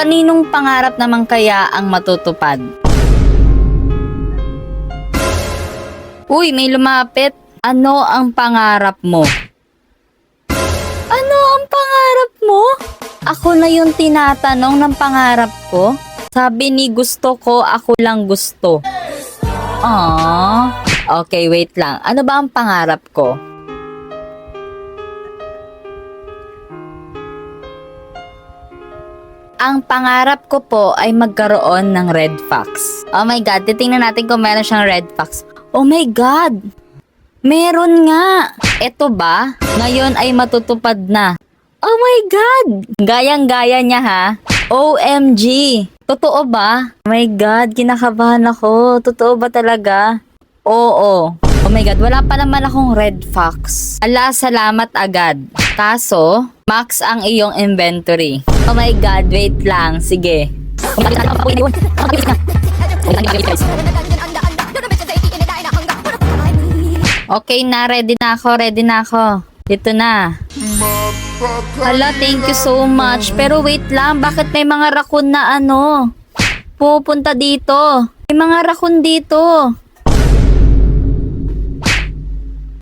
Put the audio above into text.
Kaninong pangarap naman kaya ang matutupad? Uy, may lumapit. Ano ang pangarap mo? Ano ang pangarap mo? Ako na yung tinatanong ng pangarap ko. Sabi ni gusto ko, ako lang gusto. Aww. Okay, wait lang. Ano ba ang pangarap ko? Ang pangarap ko po ay magkaroon ng red fox. Oh my God, titingnan natin kung meron siyang red fox. Oh my God! Meron nga! Ito ba? Ngayon ay matutupad na. Oh my God! Gayang-gaya niya ha. OMG! Totoo ba? Oh my God, kinakabahan ako. Totoo ba talaga? Oo. Oh my God, wala pa naman akong red fox. Ala, salamat agad. Kaso, max ang iyong inventory. Oh my God, wait lang. Sige. Okay na, ready na ako, ready na ako. Dito na. Hala, thank you so much. Pero wait lang, bakit may mga rakun na ano? Pupunta dito. May mga rakun dito.